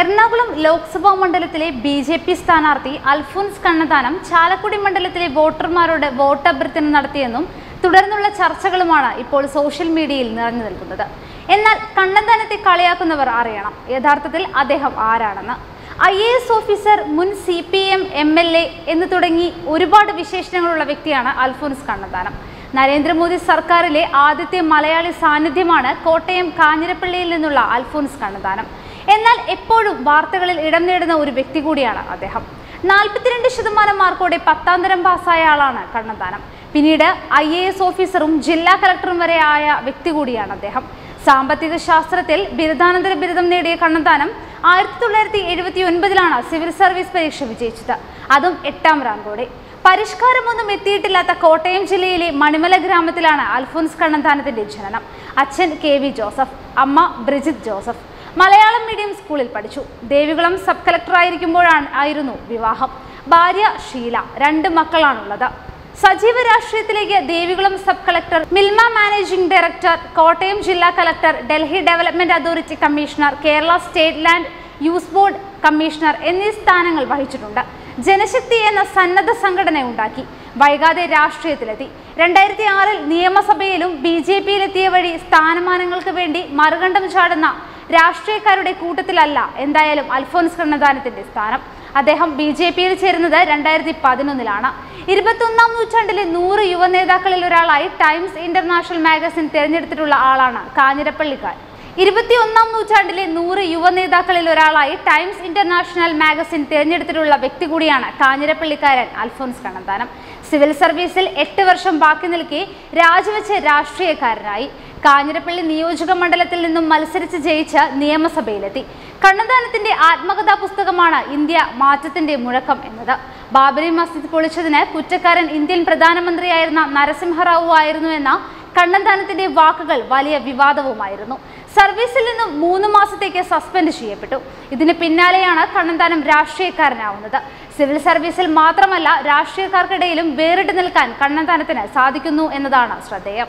എറണാകുളം ലോക്സഭാ മണ്ഡലത്തിലെ B J P സ്ഥാനാർത്ഥി അൽഫോൻസ് കണ്ണതാനം ചാലക്കുടി മണ്ഡലത്തിലെ വോട്ടർമാരോട് വോട്ടഭ്യർത്ഥന നടത്തിയെന്നും തുടർന്നുള്ള ചർച്ചകളുമാണ് ഇപ്പോൾ സോഷ്യൽ മീഡിയയിൽ നിറഞ്ഞു നിൽക്കുന്നത്. എന്നാൽ കണ്ണന്താനത്തെ കളിയാക്കുന്നവർ അറിയണം. യഥാർത്ഥത്തിൽ അദ്ദേഹം ആരാണെന്ന്. ഐ എ എസ് ഓഫീസർ മുൻ C P M M L A എന്ന് തുടങ്ങി ഒരുപാട് വിശേഷണങ്ങളുള്ള വ്യക്തിയാണ് അൽഫോൻസ് കണ്ണന്താനം. നരേന്ദ്രമോദി സർക്കാരിലെ ആദ്യത്തെ മലയാളി സാന്നിധ്യമാണ് കോട്ടയം കാഞ്ഞിരപ്പള്ളിയിൽ നിന്നുള്ള അൽഫോൻസ് കണ്ണന്താനം. എന്നാൽ എപ്പോഴും വാർത്തകളിൽ ഇടം നേടുന്ന ഒരു വ്യക്തി കൂടിയാണ് അദ്ദേഹം. നാൽപ്പത്തിരണ്ട് ശതമാനം മാർക്കോടെ പത്താം തരം പാസ്സായ ആളാണ് കണ്ണന്താനം. പിന്നീട് ഐ എ എസ് ഓഫീസറും ജില്ലാ കളക്ടറും വരെ ആയ വ്യക്തി കൂടിയാണ് അദ്ദേഹം. സാമ്പത്തിക ശാസ്ത്രത്തിൽ ബിരുദാനന്തര ബിരുദം നേടിയ കണ്ണന്താനം ആയിരത്തി തൊള്ളായിരത്തി എഴുപത്തി ഒൻപതിലാണ് സിവിൽ സർവീസ് പരീക്ഷ വിജയിച്ചത്. അതും എട്ടാം റാങ്കോടെ. പരിഷ്കാരമൊന്നും എത്തിയിട്ടില്ലാത്ത കോട്ടയം ജില്ലയിലെ മണിമല ഗ്രാമത്തിലാണ് അൽഫോൻസ് കണ്ണന്താനത്തിന്റെ ജനനം. അച്ഛൻ കെ വി ജോസഫ് അമ്മ ബ്രിജിത് ജോസഫ്. മലയാളം മീഡിയം സ്കൂളിൽ പഠിച്ചു. ദേവികുളം സബ് കളക്ടറായിരിക്കുമ്പോഴാണ് ആയിരുന്നു വിവാഹം. ഭാര്യ ഷീല രണ്ട് മക്കളാണുള്ളത്. സജീവ രാഷ്ട്രീയത്തിലേക്ക് Devikulam sub collector Milma managing director Kottayam ജില്ലാ collector Delhi development authority commissioner Kerala state land use board commissioner എന്നീ സ്ഥാനങ്ങൾ വഹിച്ചിട്ടുണ്ട്. ജനശക്തി എന്ന സന്നദ്ധ സംഘടന ഉണ്ടാക്കി വൈകാതെ രാഷ്ട്രീയത്തിലെത്തി. രണ്ടായിരത്തി ആറിൽ നിയമസഭയിലും ബി ജെ പിയിലെത്തിയ വഴി സ്ഥാനമാനങ്ങൾക്ക് വേണ്ടി മറുകണ്ഠം ചാടുന്ന രാഷ്ട്രീയക്കാരുടെ കൂട്ടത്തിലല്ല എന്തായാലും അൽഫോൻസ് കണ്ണദാനത്തിന്റെ സ്ഥാനം. അദ്ദേഹം ബി ജെ പിയിൽ ചേരുന്നത് രണ്ടായിരത്തി പതിനൊന്നിലാണ് ഇരുപത്തൊന്നാം നൂറ്റാണ്ടിലെ നൂറ് യുവ നേതാക്കളിൽ ഒരാളായി ടൈംസ് ഇന്റർനാഷണൽ മാഗസിൻ തിരഞ്ഞെടുത്തിട്ടുള്ള ആളാണ് കാഞ്ഞിരപ്പള്ളിക്കാരൻ. ഇരുപത്തിയൊന്നാം നൂറ്റാണ്ടിലെ നൂറ് യുവ നേതാക്കളിൽ ഒരാളായി ടൈംസ് ഇന്റർനാഷണൽ മാഗസിൻ തിരഞ്ഞെടുത്തിട്ടുള്ള വ്യക്തി കൂടിയാണ് കാഞ്ഞിരപ്പള്ളിക്കാരൻ അൽഫോൻസ് കണ്ണന്താനം സിവിൽ സർവീസിൽ എട്ട് വർഷം ബാക്കി നിൽക്കെ രാജിവെച്ച് രാഷ്ട്രീയക്കാരനായി. കാഞ്ഞിരപ്പള്ളി നിയോജക മണ്ഡലത്തിൽ നിന്നും മത്സരിച്ച് ജയിച്ച് നിയമസഭയിലെത്തി. കണ്ണന്താനത്തിന്റെ ആത്മകഥാ പുസ്തകമാണ് ഇന്ത്യ മാറ്റത്തിന്റെ മുഴക്കം എന്നത്. ബാബരി മസ്ജിദ് പൊളിച്ചതിന് കുറ്റക്കാരൻ ഇന്ത്യൻ പ്രധാനമന്ത്രിയായിരുന്ന നരസിംഹറാവു ആയിരുന്നു എന്ന കണ്ണന്താനത്തിന്റെ വാക്കുകൾ വലിയ വിവാദവുമായിരുന്നു. സർവീസിൽ നിന്നും മൂന്ന് മാസത്തേക്ക് സസ്പെൻഡ് ചെയ്യപ്പെട്ടു. ഇതിന് പിന്നാലെയാണ് കണ്ണന്താനം രാഷ്ട്രീയക്കാരനാവുന്നത്. സിവിൽ സർവീസിൽ മാത്രമല്ല രാഷ്ട്രീയക്കാർക്കിടയിലും വേറിട്ട് നിൽക്കാൻ കണ്ണന്താനത്തിന് സാധിക്കുന്നു എന്നതാണ് ശ്രദ്ധേയം.